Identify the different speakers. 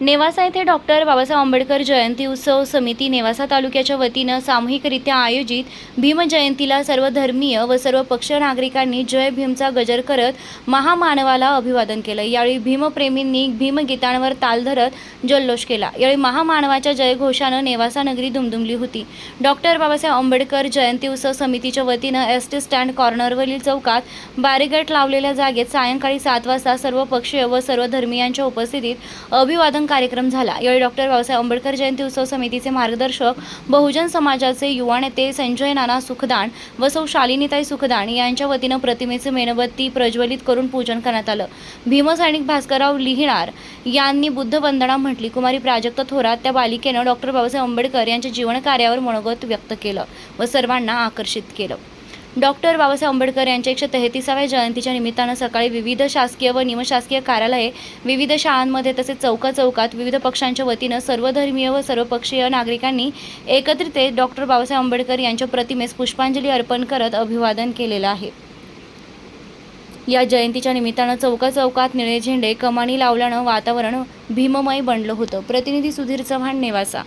Speaker 1: नेवासा येथे डॉक्टर बाबासाहेब आंबेडकर जयंती उत्सव समिती नेवासा तालुक्याच्या वतीनं सामूहिकरित्या आयोजित भीम जयंतीला सर्व धर्मीय व सर्व पक्ष नागरिकांनी जय भीमचा गजर करत महामानवाला अभिवादन केलं. यावेळी भीमप्रेमींनी भीमगीतांवर ताल धरत जल्लोष केला. यावेळी महामानवाच्या जयघोषानं नेवासा नगरी दुमदुमली होती. डॉक्टर बाबासाहेब आंबेडकर जयंती उत्सव समितीच्या वतीनं एस टी स्टँड कॉर्नरवरील चौकात बॅरिगेट लावलेल्या जागेत सायंकाळी सात वाजता सर्व पक्षीय व सर्व धर्मियांच्या उपस्थितीत अभिवादन कार्यक्रम झाला. यावेळी डॉक्टर बाबासाहेब आंबेडकर जयंती उत्सव समितीचे मार्गदर्शक बहुजन समाजाचे युवा नेते संजय नाना सुखदान व सौ शालिनीताई सुखदान यांच्या वतीनं प्रतिमेचे मेणबत्ती प्रज्वलित करून पूजन करण्यात आलं. भीमसैनिक भास्करराव लिहिणार यांनी बुद्ध वंदना म्हटली. कुमारी प्राजक्त थोरात त्या बालिकेनं डॉक्टर बाबासाहेब आंबेडकर यांच्या जीवनकार्यावर मनोगत व्यक्त केलं व सर्वांना आकर्षित केलं. डॉक्टर बाबासाहेब आंबेडकर यांच्या एकशे तेहतीसाव्या जयंतीच्या निमित्तानं सकाळी विविध शासकीय व निमशासकीय कार्यालये विविध शाळांमध्ये तसेच चौका चौकात विविध पक्षांच्या वतीनं सर्वधर्मीय व सर्वपक्षीय नागरिकांनी एकत्रित डॉक्टर बाबासाहेब आंबेडकर यांच्या प्रतिमेस पुष्पांजली अर्पण करत अभिवादन केलेलं आहे. या जयंतीच्या निमित्तानं चौका चौकात निळे झेंडे कमानी लावल्यानं वातावरण भीममय बनलं होतं. प्रतिनिधी सुधीर चव्हाण नेवासा.